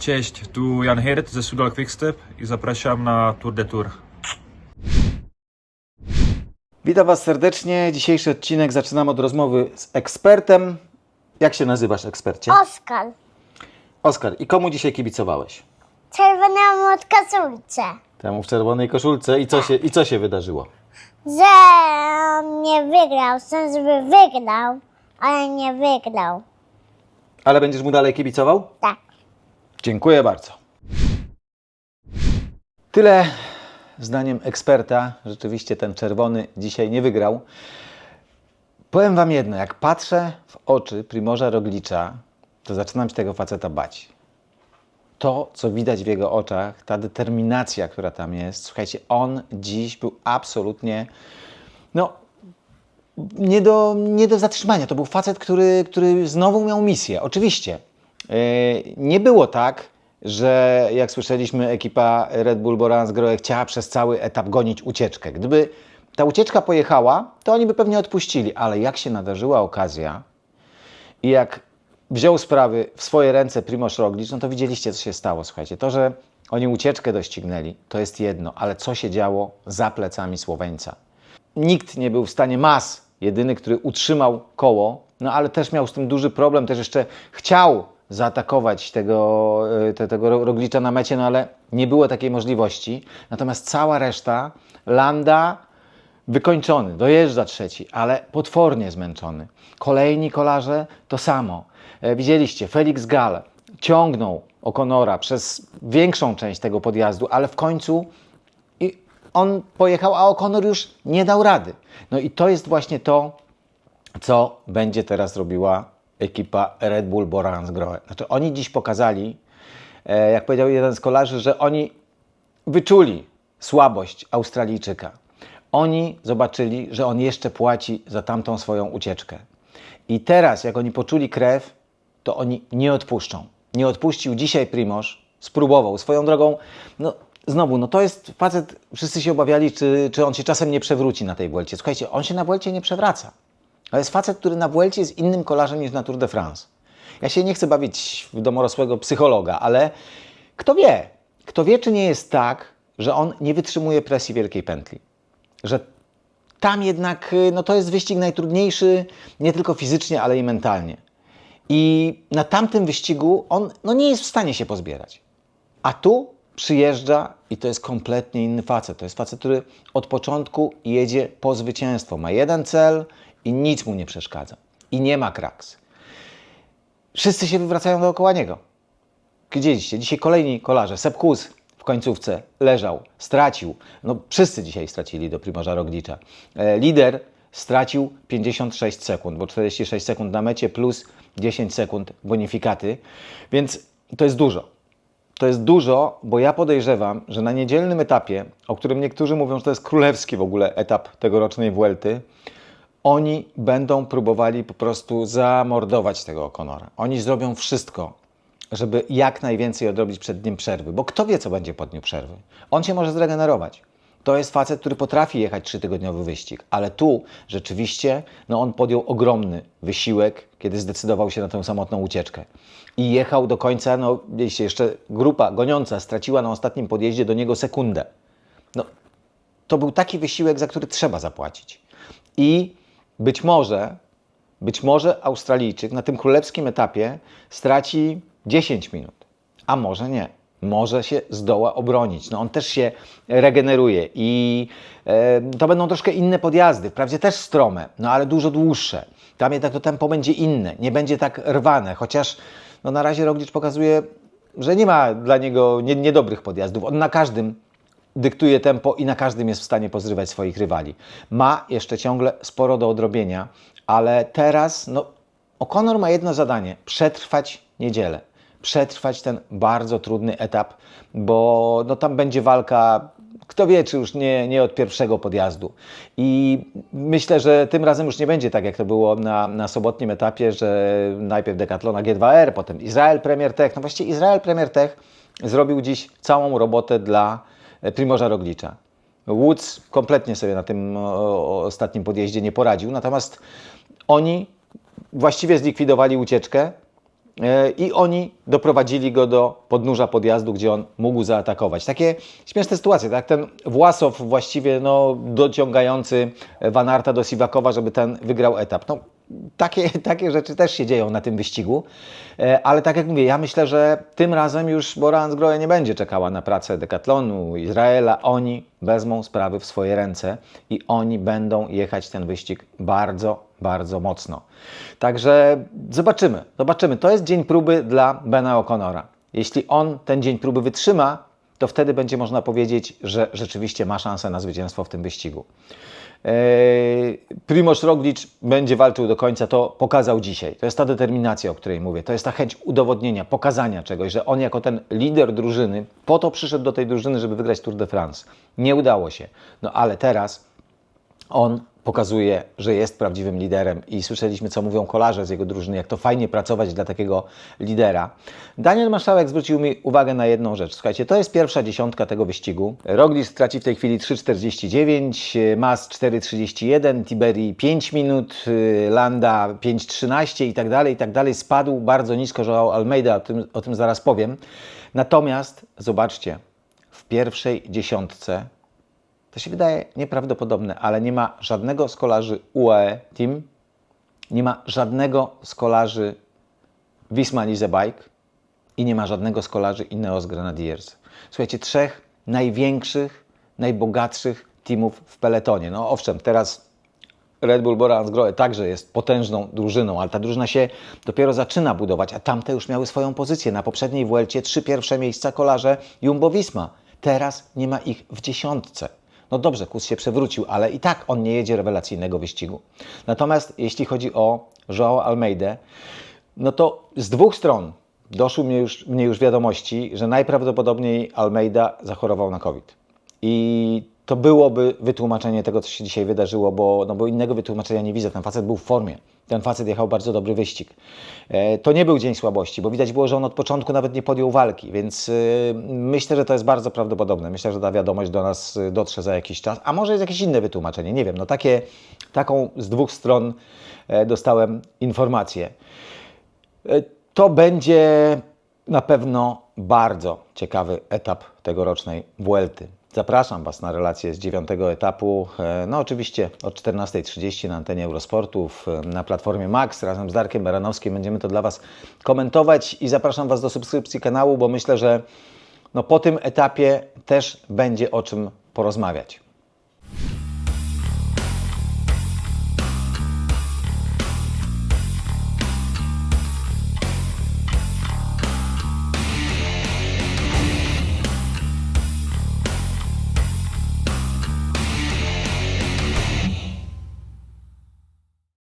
Cześć, tu Jan Hirt ze Sudol Quickstep i zapraszam na Tour de Tour. Witam Was serdecznie. Dzisiejszy odcinek zaczynamy od rozmowy z ekspertem. Jak się nazywasz, ekspercie? Oskar. Oskar. I komu dzisiaj kibicowałeś? Czerwonemu od kasulce. Temu w czerwonej koszulce. I co się, i co się wydarzyło? Że on nie wygrał. Chcę, żeby wygrał, ale nie wygrał. Ale będziesz mu dalej kibicował? Tak. Dziękuję bardzo. Tyle zdaniem eksperta. Rzeczywiście ten czerwony dzisiaj nie wygrał. Powiem Wam jedno, jak patrzę w oczy Primorza Roglicza, to zaczynam się tego faceta bać. To, co widać w jego oczach, ta determinacja, która tam jest, słuchajcie, on dziś był absolutnie, no, nie do, nie do zatrzymania. To był facet, który, który znowu miał misję. Oczywiście, nie było tak, że jak słyszeliśmy, ekipa Red Bull Borans Grohe chciała przez cały etap gonić ucieczkę. Gdyby ta ucieczka pojechała, to oni by pewnie odpuścili, ale jak się nadarzyła okazja i jak wziął sprawy w swoje ręce Primoz Roglic, no to widzieliście, co się stało. Słuchajcie, to, że oni ucieczkę doścignęli, to jest jedno, ale co się działo za plecami Słoweńca? Nikt nie był w stanie, Mas, jedyny, który utrzymał koło, no ale też miał z tym duży problem, też jeszcze chciał zaatakować tego, y, te, tego Ro- Roglicza na mecie, no ale nie było takiej możliwości. Natomiast cała reszta, Landa wykończony, dojeżdża trzeci, ale potwornie zmęczony. Kolejni kolarze to samo. E, Widzieliście, Felix Gall ciągnął Okonora przez większą część tego podjazdu, ale w końcu on pojechał, a Okonor już nie dał rady. No i to jest właśnie to, co będzie teraz robiła ekipa Red Bull Borans Grohe. Znaczy oni dziś pokazali, e, jak powiedział jeden z kolarzy, że oni wyczuli słabość Australijczyka. Oni zobaczyli, że on jeszcze płaci za tamtą swoją ucieczkę. I teraz, jak oni poczuli krew, to oni nie odpuszczą. Nie odpuścił dzisiaj Primoz, spróbował. Swoją drogą, no znowu, no to jest facet, wszyscy się obawiali, czy, czy on się czasem nie przewróci na tej Vuelcie. Słuchajcie, on się na Vuelcie nie przewraca. To jest facet, który na Vuelcie jest innym kolarzem niż na Tour de France. Ja się nie chcę bawić w domorosłego psychologa, ale kto wie, kto wie, czy nie jest tak, że on nie wytrzymuje presji wielkiej pętli. Że tam jednak y, no to jest wyścig najtrudniejszy nie tylko fizycznie, ale i mentalnie. I na tamtym wyścigu on no nie jest w stanie się pozbierać. A tu przyjeżdża i to jest kompletnie inny facet. To jest facet, który od początku jedzie po zwycięstwo. Ma jeden cel i nic mu nie przeszkadza. I nie ma kraks. Wszyscy się wywracają dookoła niego. Widzieliście, dzisiaj kolejni kolarze. Sepp Kuss w końcówce leżał, stracił. No wszyscy dzisiaj stracili do Primorza Roglicza. E, lider stracił 56 sekund, bo 46 sekund na mecie plus 10 sekund bonifikaty, więc to jest dużo. To jest dużo, bo ja podejrzewam, że na niedzielnym etapie, o którym niektórzy mówią, że to jest królewski w ogóle etap tegorocznej Vuelty, oni będą próbowali po prostu zamordować tego Okonora. Oni zrobią wszystko, żeby jak najwięcej odrobić przed dniem przerwy, bo kto wie, co będzie po dniu przerwy. On się może zregenerować. To jest facet, który potrafi jechać trzytygodniowy wyścig, ale tu rzeczywiście no on podjął ogromny wysiłek, kiedy zdecydował się na tę samotną ucieczkę. I jechał do końca, no wiecie, jeszcze grupa goniąca straciła na ostatnim podjeździe do niego sekundę. No, to był taki wysiłek, za który trzeba zapłacić. I być może, być może Australijczyk na tym królewskim etapie straci 10 minut, a może nie. Może się zdoła obronić. No on też się regeneruje i e, to będą troszkę inne podjazdy, wprawdzie też strome, no ale dużo dłuższe. Tam jednak to tempo będzie inne, nie będzie tak rwane, chociaż no na razie Roglic pokazuje, że nie ma dla niego nie, niedobrych podjazdów. On na każdym dyktuje tempo i na każdym jest w stanie pozrywać swoich rywali. Ma jeszcze ciągle sporo do odrobienia, ale teraz no, O'Connor ma jedno zadanie: przetrwać niedzielę. Przetrwać ten bardzo trudny etap, bo no, tam będzie walka, kto wie, czy już nie, nie od pierwszego podjazdu. I myślę, że tym razem już nie będzie tak, jak to było na, na sobotnim etapie, że najpierw Decathlona G2R, potem Izrael Premier Tech. No właściwie Izrael Premier Tech zrobił dziś całą robotę dla Primorza Roglicza. Woods kompletnie sobie na tym ostatnim podjeździe nie poradził, natomiast oni właściwie zlikwidowali ucieczkę E, I oni doprowadzili go do podnóża podjazdu, gdzie on mógł zaatakować. Takie śmieszne sytuacje, tak? Ten Własow właściwie no, dociągający Van Arta do Siwakowa, żeby ten wygrał etap. No, takie, takie rzeczy też się dzieją na tym wyścigu, E, ale tak jak mówię, ja myślę, że tym razem już Bora Hansgrohe nie będzie czekała na pracę Decathlonu, Izraela. Oni wezmą sprawy w swoje ręce i oni będą jechać ten wyścig bardzo, bardzo mocno. Także zobaczymy, zobaczymy. To jest dzień próby dla Bena O'Connora. Jeśli on ten dzień próby wytrzyma, to wtedy będzie można powiedzieć, że rzeczywiście ma szansę na zwycięstwo w tym wyścigu. Eee, Primoz Roglic będzie walczył do końca, to pokazał dzisiaj. To jest ta determinacja, o której mówię. To jest ta chęć udowodnienia, pokazania czegoś, że on jako ten lider drużyny, po to przyszedł do tej drużyny, żeby wygrać Tour de France. Nie udało się. No ale teraz on pokazuje, że jest prawdziwym liderem i słyszeliśmy, co mówią kolarze z jego drużyny, jak to fajnie pracować dla takiego lidera. Daniel Marszałek zwrócił mi uwagę na jedną rzecz. Słuchajcie, to jest pierwsza dziesiątka tego wyścigu. Roglic traci w tej chwili 3,49, Mas 4,31, Tiberi 5 minut, y, Landa 5,13 i tak dalej, i tak dalej. Spadł bardzo nisko Joao Almeida, o tym, o tym zaraz powiem. Natomiast zobaczcie, w pierwszej dziesiątce to się wydaje nieprawdopodobne, ale nie ma żadnego z kolarzy UAE Team, nie ma żadnego z kolarzy Wisma Lise Bike i nie ma żadnego z kolarzy Ineos Grenadiers. Słuchajcie, trzech największych, najbogatszych teamów w peletonie. No owszem, teraz Red Bull Bora Hansgrohe także jest potężną drużyną, ale ta drużyna się dopiero zaczyna budować, a tamte już miały swoją pozycję. Na poprzedniej Vuelcie trzy pierwsze miejsca kolarze Jumbo-Visma. Teraz nie ma ich w dziesiątce. No dobrze, Kus się przewrócił, ale i tak on nie jedzie rewelacyjnego wyścigu. Natomiast jeśli chodzi o Joao Almeidę, no to z dwóch stron doszły mnie już, mnie już wiadomości, że najprawdopodobniej Almeida zachorował na COVID. I to byłoby wytłumaczenie tego, co się dzisiaj wydarzyło, bo, no bo innego wytłumaczenia nie widzę. Ten facet był w formie. Ten facet jechał bardzo dobry wyścig. E, to nie był dzień słabości, bo widać było, że on od początku nawet nie podjął walki, więc y, myślę, że to jest bardzo prawdopodobne. Myślę, że ta wiadomość do nas y, dotrze za jakiś czas, a może jest jakieś inne wytłumaczenie, nie wiem. No takie, taką z dwóch stron e, dostałem informację. E, To będzie na pewno bardzo ciekawy etap tegorocznej Vuelty. Zapraszam Was na relację z dziewiątego etapu. E, No oczywiście od 14.30 na antenie Eurosportów, e, na platformie Max razem z Darkiem Baranowskim będziemy to dla Was komentować i zapraszam Was do subskrypcji kanału, bo myślę, że no po tym etapie też będzie o czym porozmawiać.